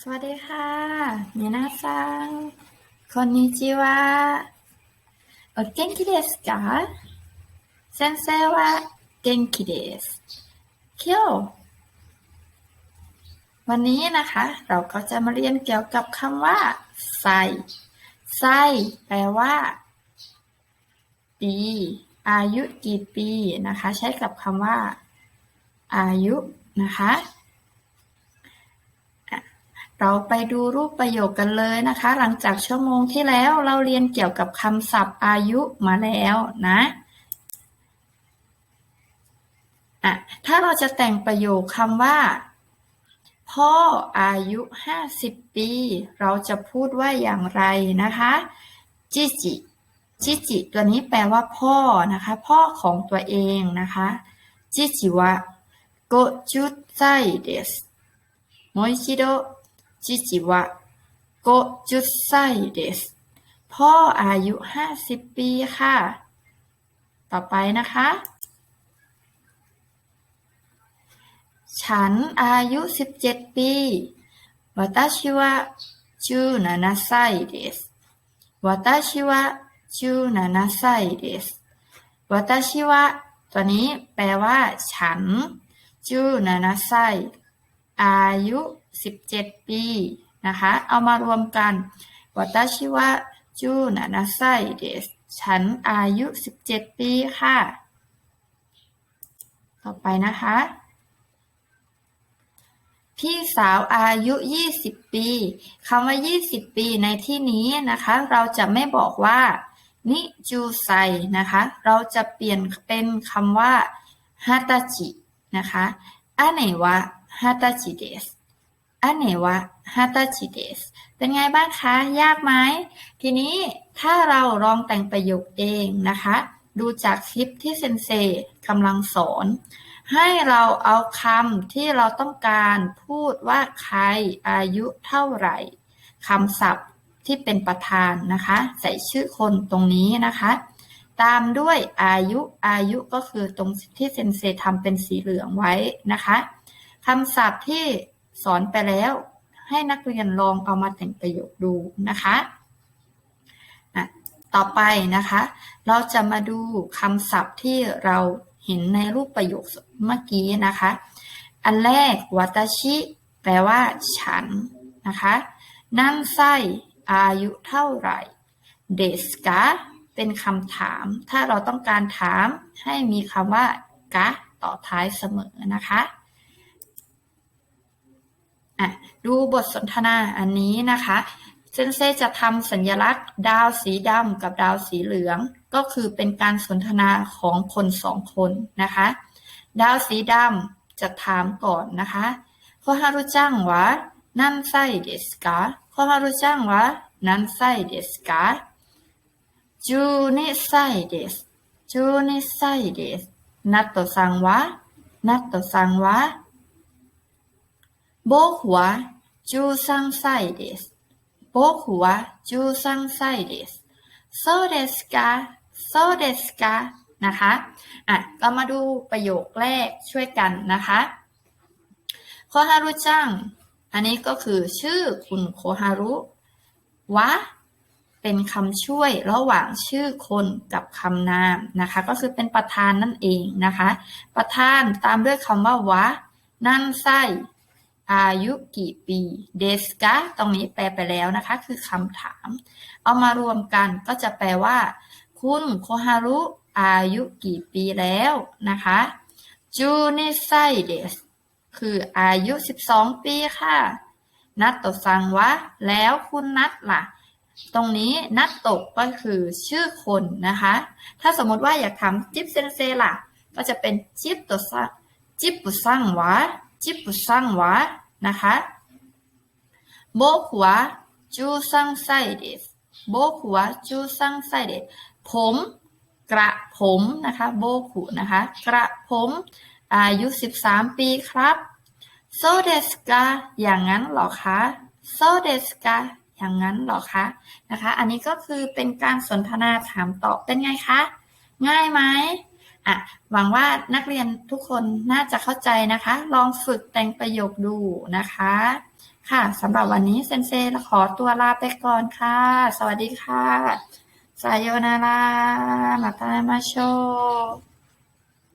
สวัสดีค่ะมินาซังこんにちはお元気ですか先生は元気です今日วันนี้นะคะ เราก็จะมาเรียนเกี่ยวกับคำว่าไส้ไส้แปลว่า ปี อายุกี่ปีนะคะ ใช้กับคำว่า อายุนะคะอ่ะ เราไปดูรูปประโยคกันเลยนะคะ หลังจากชั่วโมงที่แล้วเราเรียนเกี่ยวกับคำศัพท์อายุมาแล้วนะอะถ้าเราจะแต่งประโยคคำว่า พ่ออายุ50ปี เราจะพูดว่าอย่างไรนะคะจิจิจิจิตัวนี้แปลว่าพ่อนะคะ พ่อของตัวเองนะคะจิจิวะโกจุไซเดส จิจิวะ โกะจุดไซเดสพ่ออายุห้าสิบปีค่ะ ต่อไปนะคะ ฉันอายุสิบเจ็ดปีวัตชิวะจูนานาไซเดสวัตชิวะจูนานาไซเดสวัตชิวะตัวนี้แปลว่า ฉันจูนานาไซ อายุ 17 ปี นะคะ เอามารวมกันวตาชิวะจูนานาไซเดสฉันอายุ 17 ปีค่ะ ต่อไปนะคะ พี่สาวอายุ 20 ปีคำว่า 20 ปีในที่นี้นะคะ เราจะไม่บอกว่านิจูไซนะคะ เราจะเปลี่ยนเป็นคำว่าฮาตาจินะคะอันไหนวะ ฮาตาจิเดสอันไหนวะฮาตาจิเดสเป็นไงบ้างคะ ยากไหม ทีนี้ถ้าเราลองแต่งประโยคเองนะคะ ดูจากคลิปที่เซนเซกำลังสอน ให้เราเอาคำที่เราต้องการพูดว่าใครอายุเท่าไหร่คำศัพท์ที่เป็นประธานนะคะ ใส่ชื่อคนตรงนี้นะคะ ตามด้วยอายุอายุก็คือตรงที่เซนเซทำเป็นสีเหลืองไว้นะคะ คำศัพท์ที่สอนไปแล้ว ให้นักเรียนลองเอามาแต่งประโยคดูนะคะะต่อไปนะคะ เราจะมาดูคำศัพท์ที่เราเห็นในรูปประโยคเมื่อกี้นะคะ อันแรกวัตชิ แปลว่า ฉันนะคะ นั่งไส้อายุเท่าไหร่เดสกะเป็นคำถาม ถ้าเราต้องการถามให้มีคำว่ากะต่อท้ายเสมอนะคะ อะดูบทสนทนาอันนี้นะคะเซนเซจะทำสัญลักษณ์ดาวสีดำกับดาวสีเหลือง ก็คือเป็นการสนทนาของคนสองคนนะคะ ดาวสีดำจะถามก่อนนะคะโคฮารุจังวะนั่นไซเดสกาโคฮารุจังวะนั่นไซเดสกาจูนิไซเดสจูนิไซเดสนัตโตซังวะนัตโตซังวะ โบกหัวจูซังไซเดสโบกหัวจูซังไซเดสโซเดสกาโซเดสกนะคะอะก็มาดูประโยคแรกช่วยกันนะคะโคฮารุจัง อันนี้ก็คือชื่อคุณโคฮารุวะเป็นคำช่วยระหว่างชื่อคนกับคำนามนะคะ ก็คือเป็นประธานนั่นเองนะคะ ประธานตามด้วยคำว่าวะ นั่นไส อายุกี่ปีเดสกะตรงนี้แปลไปแล้วนะคะ คือคำถาม เอามารวมกันก็จะแปลว่า คุณโคฮารุอายุกี่ปีแล้วนะคะจูนิไซเดสคืออายุ 12 ปีค่ะ นัตโตซังวะ แล้วคุณนัตล่ะ ตรงนี้นัตโตก็คือชื่อคนนะคะ ถ้าสมมติว่าอยากถามจิ๊บเซนเซล่ะ ก็จะเป็นจิ๊บโตซังจิ๊บปุซังวะ จิปุซังวะนะคะโบกัวจูซังไซเดสโบกัวจูซังไซเดสผมกระผมนะคะโบกุนะคะกระผมอายุ 13 ปีครับโซเดสกาอย่างนั้นหรอคะโซเดสกาอย่างนั้นหรอคะนะคะ อันนี้ก็คือเป็นการสนทนาถามตอบเป็นไงคะ ง่ายไหม อะหวังว่านักเรียนทุกคนน่าจะเข้าใจนะคะ ลองฝึกแต่งประโยคดูนะคะ ค่ะสำหรับวันนี้เซนเซขอตัวลาไปก่อนค่ะ สวัสดีค่ะ สายโยนารามาตามาโช